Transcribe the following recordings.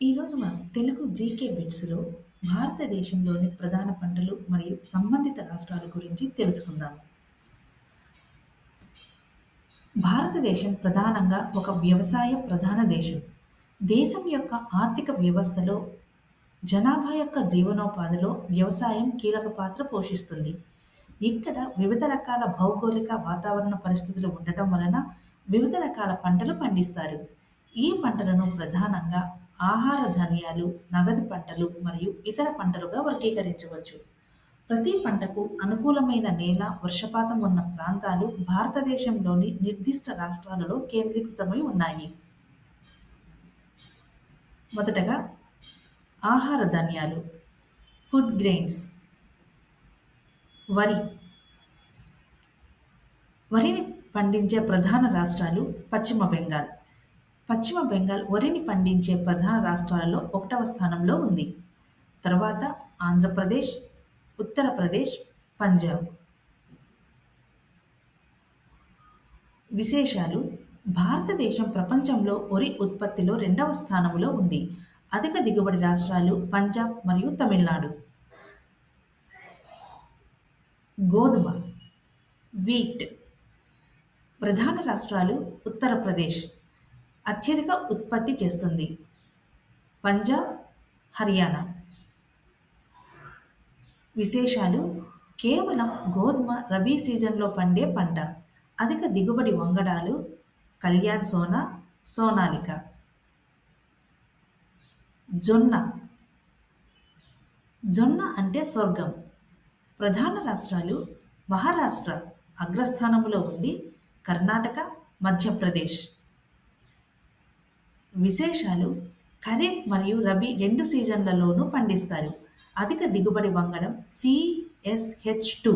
ఈరోజు మనం తెలుగు జీకే బిట్స్‌లో భారతదేశంలోని ప్రధాన పంటలు మరియు సంబంధిత రాష్ట్రాల గురించి తెలుసుకుందాము. భారతదేశం ప్రధానంగా ఒక వ్యవసాయ ప్రధాన దేశం. దేశం యొక్క ఆర్థిక వ్యవస్థలో జనాభా యొక్క జీవనోపాధిలో వ్యవసాయం కీలక పాత్ర పోషిస్తుంది. ఇక్కడ వివిధ రకాల భౌగోళిక వాతావరణ పరిస్థితులు ఉండటం వలన వివిధ రకాల పంటలు పండిస్తారు. ఈ పంటలను ప్రధానంగా ఆహార ధాన్యాలు, నగదు పంటలు మరియు ఇతర పంటలుగా వర్గీకరించవచ్చు. ప్రతి పంటకు అనుకూలమైన నేల, వర్షపాతం ఉన్న ప్రాంతాలు భారతదేశంలోని నిర్దిష్ట రాష్ట్రాలలో కేంద్రీకృతమై ఉన్నాయి. మొదటగా ఆహార ధాన్యాలు ఫుడ్ గ్రెయిన్స్ వరి వరిని పండించే ప్రధాన రాష్ట్రాలు పశ్చిమ బెంగాల్ పశ్చిమ బెంగాల్ వరిని పండించే ప్రధాన రాష్ట్రాలలో ఒకటవ స్థానంలో ఉంది. తర్వాత ఆంధ్రప్రదేశ్ ఉత్తరప్రదేశ్ పంజాబ్. విశేషాలు. భారతదేశం ప్రపంచంలో వరి ఉత్పత్తిలో రెండవ స్థానంలో ఉంది. అధిక దిగుబడి రాష్ట్రాలు పంజాబ్ మరియు తమిళనాడు. గోధుమ వీట్. ప్రధాన రాష్ట్రాలు ఉత్తరప్రదేశ్. అత్యధిక ఉత్పత్తి చేస్తుంది. పంజాబ్ హర్యానా. విశేషాలు కేవలం గోధుమ రబీ సీజన్లో పండే పంట అధిక దిగుబడి వంగడాలు కళ్యాణ్ సోనా సోనాలిక. జొన్న. జొన్న అంటే స్వర్గం. ప్రధాన రాష్ట్రాలు మహారాష్ట్ర అగ్రస్థానంలో ఉంది కర్ణాటక మధ్యప్రదేశ్. విశేషాలు ఖరీఫ్ మరియు రబీ రెండు సీజన్లలోనూ పండిస్తారు. అధిక దిగుబడి వంగడం సిఎస్హెచ్ టూ.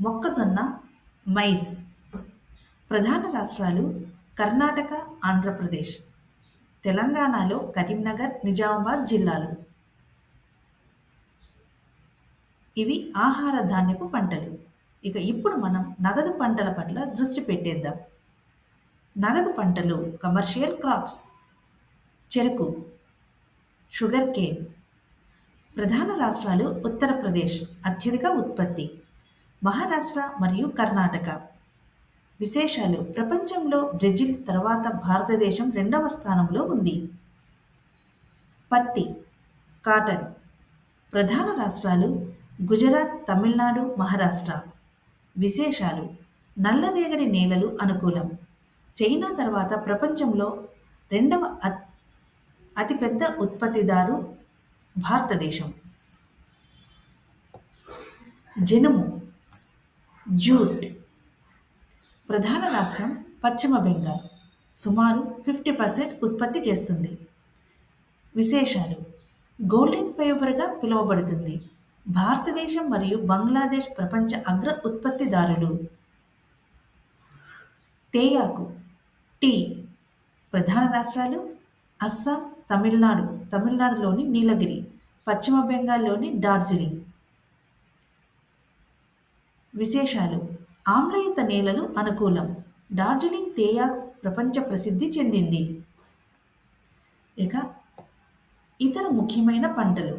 మొక్కజొన్న మైజ్ ప్రధాన రాష్ట్రాలు కర్ణాటక ఆంధ్రప్రదేశ్. తెలంగాణలో కరీంనగర్ నిజామాబాద్ జిల్లాలు. ఇవి ఆహార ధాన్యపు పంటలు. ఇక ఇప్పుడు మనం నగదు పంటల పట్ల దృష్టి పెట్టేద్దాం. నగదు పంటలు కమర్షియల్ క్రాప్స్ చెరకు షుగర్ కేన్ ప్రధాన రాష్ట్రాలు ఉత్తరప్రదేశ్ అత్యధిక ఉత్పత్తి మహారాష్ట్ర మరియు కర్ణాటక. విశేషాలు ప్రపంచంలో బ్రెజిల్ తర్వాత భారతదేశం రెండవ స్థానంలో ఉంది. పత్తి కాటన్. ప్రధాన రాష్ట్రాలు గుజరాత్ తమిళనాడు మహారాష్ట్ర. విశేషాలు నల్లరేగడి నేలలు అనుకూలం. చైనా తర్వాత ప్రపంచంలో రెండవ అతిపెద్ద ఉత్పత్తిదారు భారతదేశం. జనుము జూట్ ప్రధాన రాష్ట్రం పశ్చిమ బెంగాల్. సుమారు ఫిఫ్టీ పర్సెంట్ ఉత్పత్తి చేస్తుంది. విశేషాలు. గోల్డెన్ ఫైబర్గా పిలువబడుతుంది. భారతదేశం మరియు బంగ్లాదేశ్ ప్రపంచ అగ్ర ఉత్పత్తిదారులు. తేయాకు. టీ. ప్రధాన రాష్ట్రాలు అస్సాం తమిళనాడు తమిళనాడులోని నీలగిరి పశ్చిమ బెంగాల్లోని డార్జిలింగ్. విశేషాలు. ఆమ్లయుత నేలలు అనుకూలం. డార్జిలింగ్ తేయాకు ప్రపంచ ప్రసిద్ధి చెందింది. ఇక ఇతర ముఖ్యమైన పంటలు.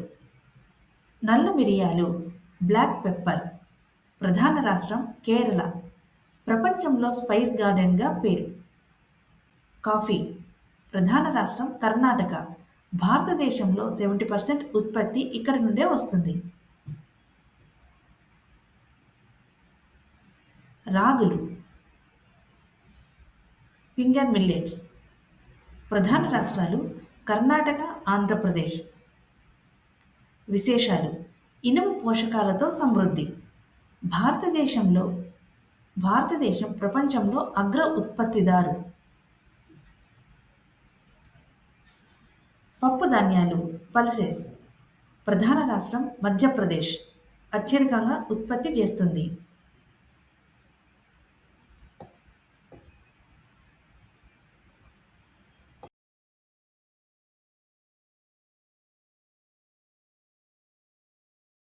నల్ల మిరియాలు బ్లాక్ పెప్పర్ ప్రధాన రాష్ట్రం కేరళ. ప్రపంచంలో స్పైస్ గార్డెన్గా పేరు. కాఫీ ప్రధాన రాష్ట్రం కర్ణాటక. భారతదేశంలో సెవెంటీ పర్సెంట్ ఉత్పత్తి ఇక్కడ నుండే వస్తుంది. రాగులు ఫింగర్ మిల్లెట్స్ ప్రధాన రాష్ట్రాలు కర్ణాటక ఆంధ్రప్రదేశ్. విశేషాలు ఇనుము పోషకాలతో సమృద్ధి. భారతదేశంలో భారతదేశం ప్రపంచంలో అగ్ర ఉత్పత్తిదారు. పప్పు ధాన్యాలు పల్సెస్. ప్రధాన రాష్ట్రం మధ్యప్రదేశ్. అత్యధికంగా ఉత్పత్తి చేస్తుంది.